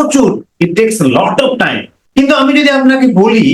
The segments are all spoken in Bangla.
প্রচুর it takes lot of time কিন্তু আমি যদি আপনাকে বলি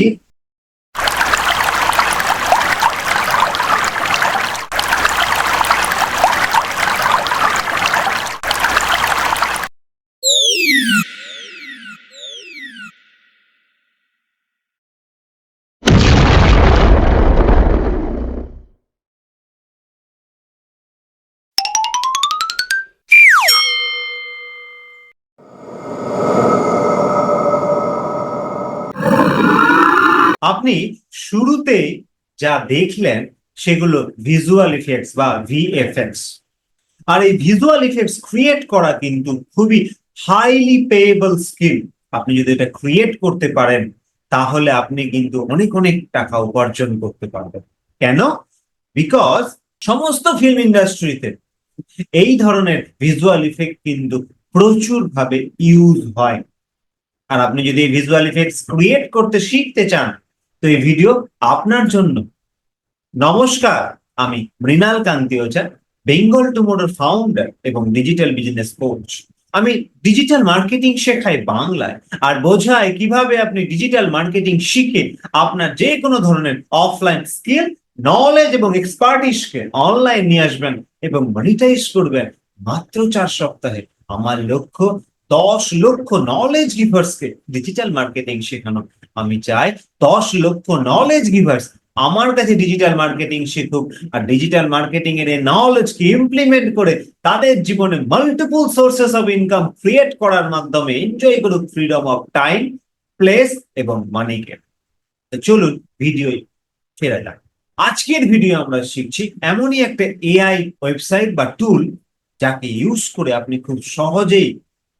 আপনি শুরুতে যা দেখলেন সেগুলো ভিজুয়াল ইফেক্টস বা ভিএফএক্স আর এই ভিজুয়াল ইফেক্টস ক্রিয়েট করা কিন্তু খুবই হাইলি পেয়েবল স্কিল আপনি যদি এটা ক্রিয়েট করতে পারেন, তাহলে আপনি কিন্তু অনেক অনেক টাকা উপার্জন করতে পারবেন। কেন? বিকজ সমস্ত ফিল্ম ইন্ডাস্ট্রিতে এই ধরনের ভিজুয়াল ইফেক্ট কিন্তু প্রচুর ভাবে ইউজ হয়। আর আপনি যদি ভিজুয়াল ইফেক্টস ক্রিয়েট করতে শিখতে চান তো এই ভিডিও আপনার জন্য। নমস্কার, আমি মৃণাল কান্তি ওঝা বেঙ্গল টুমোরোর ফাউন্ডার এবং ডিজিটাল বিজনেস কোচ আমি ডিজিটাল মার্কেটিং শেখাই বাংলায়, আর বোঝায় কীভাবে আপনি ডিজিটাল মার্কেটিং শিখে আপনার যে কোনো ধরনের অফলাইন স্কিল নলেজ এবং এক্সপার্টিসকে অনলাইন নিয়ে আসবেন এবং মনিটাইজ করবেন মাত্র চার সপ্তাহে। আমার লক্ষ্য দশ লক্ষ নলেজ গিভার্সকে ডিজিটাল মার্কেটিং শেখানো। আমি চাই দশ লক্ষ নলেজ গিভার্স আমার কাছে ডিজিটাল মার্কেটিং শিখুক আর ডিজিটাল মার্কেটিং এর নলেজকে ইমপ্লিমেন্ট করে তাদের জীবনে multiple sources of income create করার মাধ্যমে এনজয় করুক ফ্রিডম অফ টাইম প্লেস এবং মানিকে চলুন ভিডিও ফেরা যাক। আজকের ভিডিও আমরা শিখছি এমনই একটা এআই ওয়েবসাইট বা টুল যাকে ইউজ করে আপনি খুব সহজেই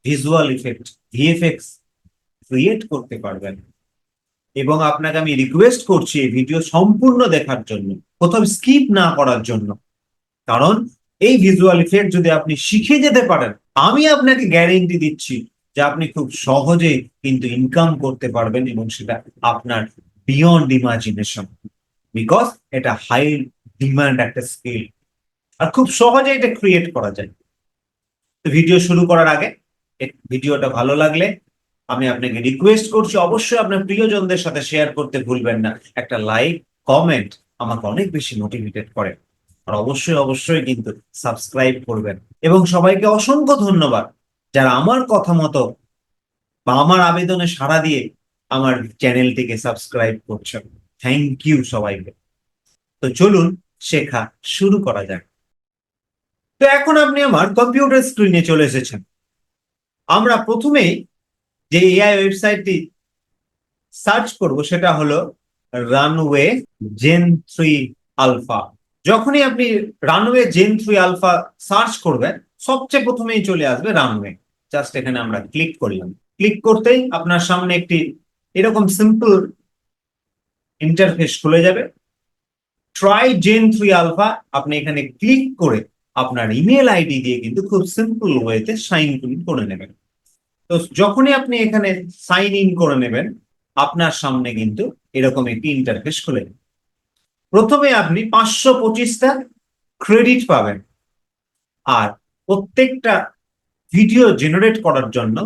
ভিজুয়াল ইফেক্ট ভিএফএক্স ক্রিয়েট করতে পারবেন। এবং আপনাকে আমি রিকোয়েস্ট করছি এই ভিডিও সম্পূর্ণ দেখার জন্য, কোথাও স্কিপ না করার জন্য। কারণ এই ভিজুয়াল ইফেক্ট যদি আপনি শিখে যেতে পারেন, আমি আপনাকে গ্যারেন্টি দিচ্ছি যে আপনি খুব সহজেই কিন্তু ইনকাম করতে পারবেন এবং সেটা আপনার বিয়ন্ড ইমাজিনেশন বিকজ এটা হাই ডিমান্ড একটা স্কিল আর খুব সহজে এটা ক্রিয়েট করা যায়। তো ভিডিও শুরু করার আগে ভিডিওটা ভালো লাগলে আমি আপনাকে রিকোয়েস্ট করছি, অবশ্যই আপনার প্রিয়জনদের সাথে শেয়ার করতে ভুলবেন না। একটা লাইক কমেন্ট আমাকে অনেক বেশি মোটিভেটেড করে। আর অবশ্যই অবশ্যই কিন্তু সাবস্ক্রাইব করবেন। এবং সবাইকে অসংখ্য ধন্যবাদ যারা আমার কথা মতো বা আমার আবেদনে সাড়া দিয়ে আমার চ্যানেলটিকে সাবস্ক্রাইব করছেন। থ্যাংক ইউ সবাইকে। তো চলুন, শেখা শুরু করা যাক। তো এখন আপনি আমার কম্পিউটার স্ক্রিনে চলে এসেছেন। আমরা প্রথমেই যে এআই ওয়েবসাইটটি সার্চ করব সেটা হলো রানওয়ে জেন থ্রি আলফা যখনই আপনি runway gen three alpha search করবেন, সবচেয়ে প্রথমেই চলে আসবে রানওয়ে জাস্ট এখানে আমরা ক্লিক করলাম। ক্লিক করতেই আপনার সামনে একটি এরকম সিম্পল ইন্টারফেস খুলে যাবে। ট্রাই জেন থ্রি আলফা আপনি এখানে ক্লিক করে আপনার ইমেল আইডি দিয়ে কিন্তু খুব সিম্পল ওয়েতে সাইন ইন করে নেবেন। তো যখনই আপনি এখানে সাইন ইন করে নেবেন, আপনার সামনে কিন্তু এরকম একটি ইন্টারফেস খুলে। প্রথমে আপনি পাঁচশো পঁচিশটা ক্রেডিট পাবেন। আর প্রত্যেকটা ভিডিও জেনারেট করার জন্য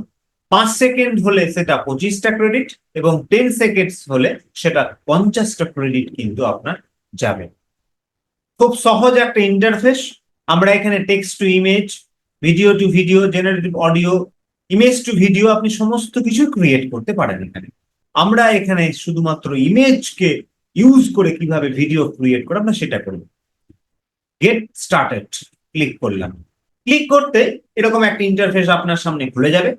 পাঁচ সেকেন্ড হলে সেটা পঁচিশটা ক্রেডিট এবং টেন সেকেন্ডস হলে সেটা পঞ্চাশটা ক্রেডিট কিন্তু আপনার যাবে। খুব সহজ একটা ইন্টারফেস আমরা এখানে text to image video to video generative audio image to video আপনি সমস্ত কিছু ক্রিয়েট করতে পারেন এখানে। আমরা এখানে শুধুমাত্র ইমেজকে ইউজ করে কীভাবে ভিডিও ক্রিয়েট করে, আমরা সেটা করব। গেট স্টার্টেড ক্লিক করলাম। ক্লিক করতে এরকম একটা ইন্টারফেস আপনার সামনে খুলে যাবে।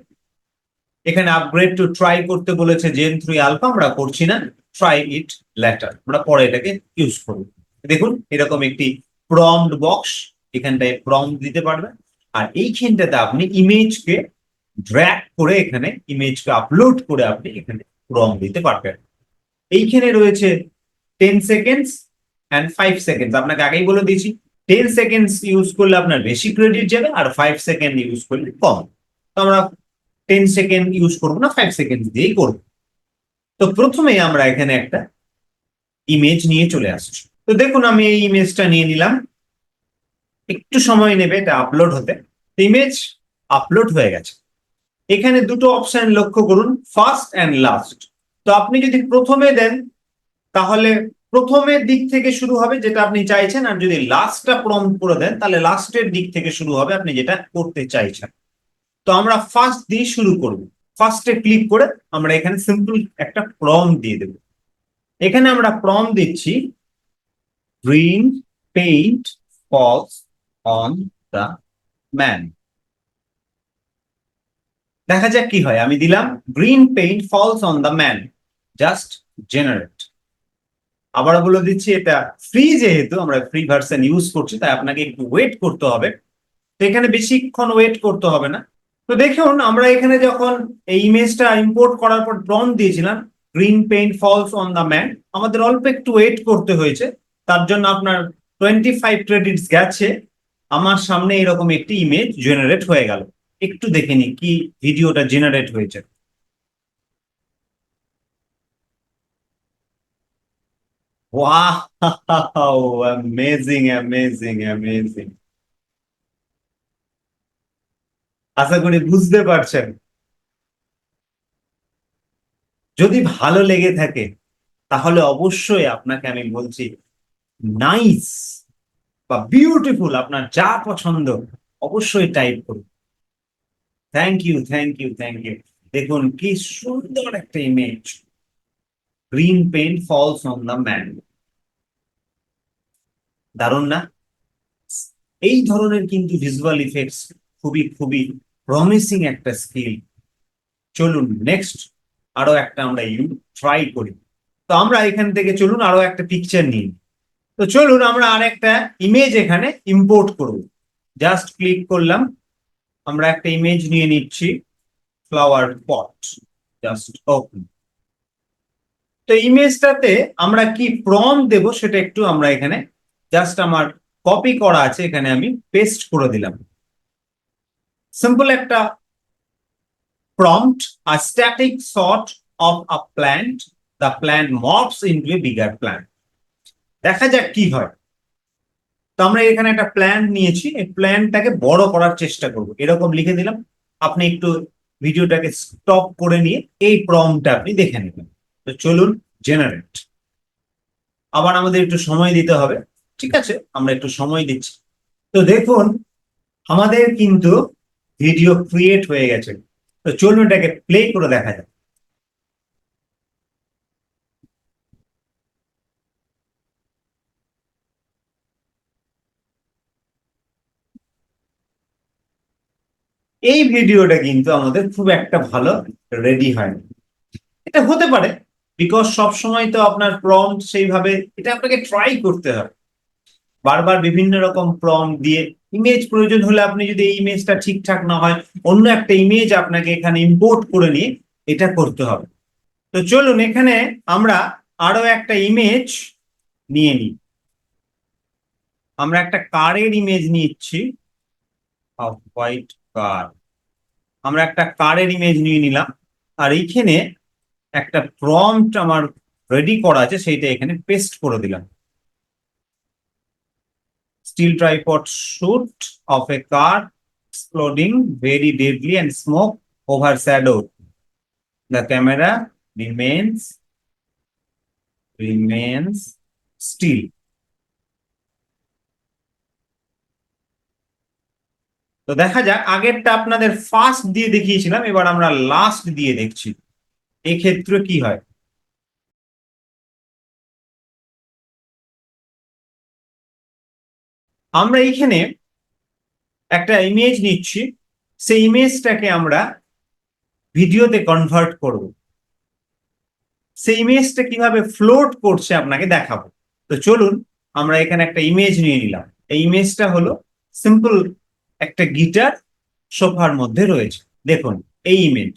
এখানে আপগ্রেড টু ট্রাই করতে বলেছে জেন থ্রি আলফা আমরা করছি না। ট্রাই ইট ল্যাটার আমরা পরে এটাকে ইউজ করব। দেখুন, এরকম একটি প্রম্পট বক্স এখানটায় প্রম্পট দিতে পারবেন আর এইখানটাতে আপনি ইমেজকে ড্র্যাগ করে এখানে ইমেজকে আপলোড করে আপনি এখানে রং দিতে পারবেন। এইখানে রয়েছে ten seconds and five seconds আপনাকে আগেই বলে দিয়েছি টেন সেকেন্ডস ইউজ করলে আপনার বেশি ক্রেডিট যাবে আর ফাইভ সেকেন্ড ইউজ করলে কম। তো আমরা টেন সেকেন্ড ইউজ করব না ফাইভ সেকেন্ড দিয়েই করব। তো প্রথমে আমরা এখানে একটা ইমেজ নিয়ে চলে আসছি। তো দেখুন, আমি এই ইমেজটা নিয়ে নিলাম। একটু সময় নেবে, এটা আপলোড হতে। ইমেজ আপলোড হয়ে গেছে। এখানে দুটো অপশন লক্ষ্য করুন ফার্স্ট অ্যান্ড লাস্ট তো আপনি যদি প্রথমে দেন, তাহলে প্রথমের দিক থেকে শুরু হবে যেটা আপনি চাইছেন, আর যদি লাস্টটা প্রম্পট করে দেন, তাহলে লাস্টের দিক থেকে শুরু হবে আপনি যেটা করতে চাইছেন। তো আমরা ফার্স্ট দিয়ে শুরু করব। ফার্স্টে ক্লিক করে আমরা এখানে সিম্পল একটা প্রম দিয়ে দেব। এখানে আমরা প্রম দিচ্ছি green paint falls on the man দেখা যাক কি হয়। আমি দিলাম green paint falls on the man just generate আবার বলে দিচ্ছি, এটা ফ্রি যেহেতু, আমরা ফ্রি ভার্সন ইউজ করছি, তাই আপনাকে একটু ওয়েট করতে হবে। তো এখানে বেশিক্ষণ ওয়েট করতে হবে না। তো দেখুন, আমরা এখানে যখন এই ইমেজটা ইম্পোর্ট করার পর ড্রন দিয়েছিলাম green paint falls on the man আমাদের অল্প একটু ওয়েট করতে হয়েছে। তার জন্য আপনার টোয়েন্টি ফাইভ ক্রেডিটস গেছে। আমার সামনে এরকম একটি ইমেজ জেনারেট হয়ে গেল। একটু দেখে নি কি ভিডিওটা জেনারেট হয়েছে. আশা করি বুঝতে পারছেন। যদি ভালো লেগে থাকে, তাহলে অবশ্যই আপনাকে আমি বলছি নাইস বা বিউটিফুল আপনার যা পছন্দ, অবশ্যই টাইপ করুন। Thank you thank you thank you দেখুন, কি সুন্দর একটা image green paint falls on the man দারুণ না? এই ধরনের কিন্তু ভিজুয়াল ইফেক্টস খুবই খুবই প্রমিসিং একটা স্কিল চলুন নেক্সট আরও একটা আমরা ইউ ট্রাই করি। তো আমরা এখান থেকে চলুন, আরও একটা পিকচার নিই। তো চলুন আমরা আরেকটা ইমেজ এখানে ইম্পোর্ট করব। জাস্ট ক্লিক করলাম। আমরা একটা ইমেজ নিয়ে নিচ্ছি ফ্লাওয়ার পট জাস্ট ওপেন তো ইমেজটাতে আমরা কি প্রম দেব সেটা একটু আমরা এখানে জাস্ট আমার কপি করা আছে, এখানে আমি পেস্ট করে দিলাম। সিম্পল একটা prompt, a static sort of a plant, the plant morphs into a bigger plant দেখা যাক কি হয়। তো আমরা এখানে একটা প্ল্যান নিয়েছি। এই প্ল্যানটাকে বড় করার চেষ্টা করব। এরকম লিখে দিলাম। আপনি একটু ভিডিওটাকে স্টপ করে নিয়ে এই প্রমটা আপনি দেখে নেবেন। তো চলুন জেনারেট আবার আমাদের একটু সময় দিতে হবে। ঠিক আছে? আমরা একটু সময় দিচ্ছি। তো দেখুন, আমাদের কিন্তু ভিডিও ক্রিয়েট হয়ে গেছে। তো চলুন এটাকে প্লে করে দেখা যাক। এই ভিডিওটা কিন্তু আমাদের খুব একটা ভালো রেডি হয়নি। এটা হতে পারে বিকজ সব সময় তো আপনার প্রম্পট সেইভাবে, এটা আপনাকে ট্রাই করতে হবে। বারবার বিভিন্ন রকম প্রম্পট দিয়ে ইমেজ প্রয়োজন হলে আপনি যদি এই ইমেজটা ঠিকঠাক না হয়, অন্য একটা ইমেজ আপনাকে এখানে ইম্পোর্ট করে নিয়ে এটা করতে হবে। তো চলুন, এখানে আমরা আরও একটা ইমেজ নিয়ে নিই। আমরা একটা কারের ইমেজ নিচ্ছি। White car? আমরা একটা কারের ইমেজ নিয়ে নিলাম, আর এইখানে একটা প্রম্পট আমার রেডি করা আছে, সেইটা এখানে পেস্ট করে দিলাম। Still tripod shoot of a car exploding very deadly and smoke over shadow the camera remains remains still তো দেখা যাক, আগেরটা আপনাদের ফার্স্ট দিয়ে দেখিয়েছিলাম, এবার আমরা লাস্ট দিয়ে দেখছি। এক্ষেত্রে কি হয়? আমরা এইখানে একটা ইমেজ নিচ্ছি, সেই ইমেজটাকে আমরা ভিডিওতে কনভার্ট করব। সেই ইমেজটা কীভাবে ফ্লোট করছে আপনাকে দেখাবো। তো চলুন, আমরা এখানে একটা ইমেজ নিয়ে নিলাম। এই ইমেজটা হলো সিম্পল একটা গিটার সোফার মধ্যে রয়েছে। দেখুন, এই ইমেজ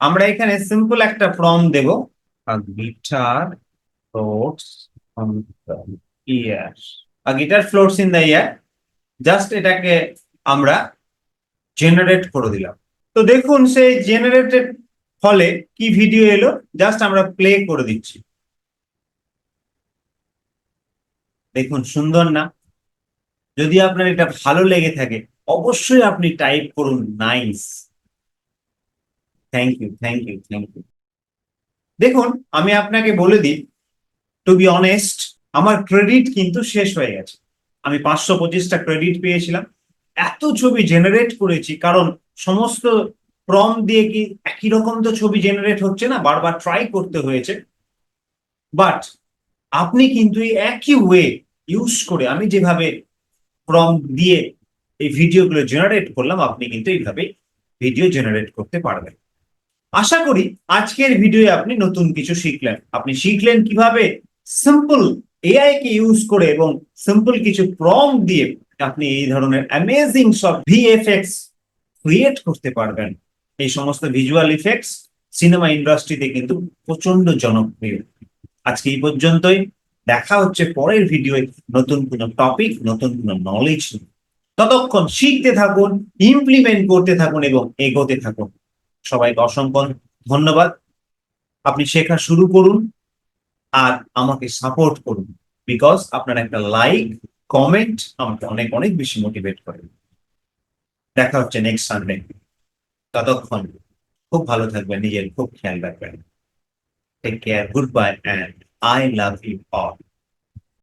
আমরা এখানে সিম্পল একটা form Dev. Guitar floats air guitar floats in the air just এটাকে আমরা জেনারেট করে দিলাম। তো দেখুন, সেই জেনারেটেড ফলে কি ভিডিও এলো? জাস্ট আমরা প্লে করে দিচ্ছি। দেখুন, সুন্দর না? যদি আপনার এটা ভালো লেগে থাকে অবশ্যই আপনি টাইপ করুন nice thank you thank you thank you দেখুন, আমি আপনাকে বলে দিই টু বি অনেস্ট আমার ক্রেডিট কিন্তু শেষ হয়ে গেছে। আমি পাঁচশো পঁচিশটা ক্রেডিট পেয়েছিলাম। এত ছবি জেনারেট করেছি, কারণ সমস্ত প্রম দিয়ে কি একই রকম তো ছবি জেনারেট হচ্ছে না, বারবার ট্রাই করতে হয়েছে। বাট আপনি কিন্তু এই একই ওয়ে ইউজ করে, আমি যেভাবে প্রম দিয়ে এই ভিডিওগুলো জেনারেট করলাম, আপনি কিন্তু এইভাবে ভিডিও জেনারেট করতে পারবেন। আশা করি আজকের ভিডিওয়ে আপনি নতুন কিছু শিখলেন। আপনি শিখলেন কীভাবে সিম্পল এআই কে ইউজ করে এবং সিম্পল কিছু প্রম দিয়ে আপনি এই ধরনের অ্যামেজিং সব ভিএফএক্স ক্রিয়েট করতে পারবেন। এই সমস্ত ভিজুয়াল ইফেক্টস সিনেমা ইন্ডাস্ট্রিতে কিন্তু প্রচণ্ড জনপ্রিয়। আজকে এই পর্যন্তই। দেখা হচ্ছে পরের ভিডিওয়ে নতুন কোনো টপিক নতুন কোনো নলেজ ততক্ষণ শিখতে থাকুন ইমপ্লিমেন্ট করতে থাকুন এবং এগোতে থাকুন। সবাইকে অসংখ্য ধন্যবাদ। আপনি শেখা শুরু করুন আর আমাকে সাপোর্ট করুন বিকজ আপনার একটা লাইক কমেন্ট আমাকে অনেক অনেক বেশি মোটিভেট করে। দেখা হচ্ছে নেক্সট সানডে ততক্ষণ খুব ভালো থাকবেন, নিজের খুব খেয়াল রাখবেন। Take care good bye and I love you all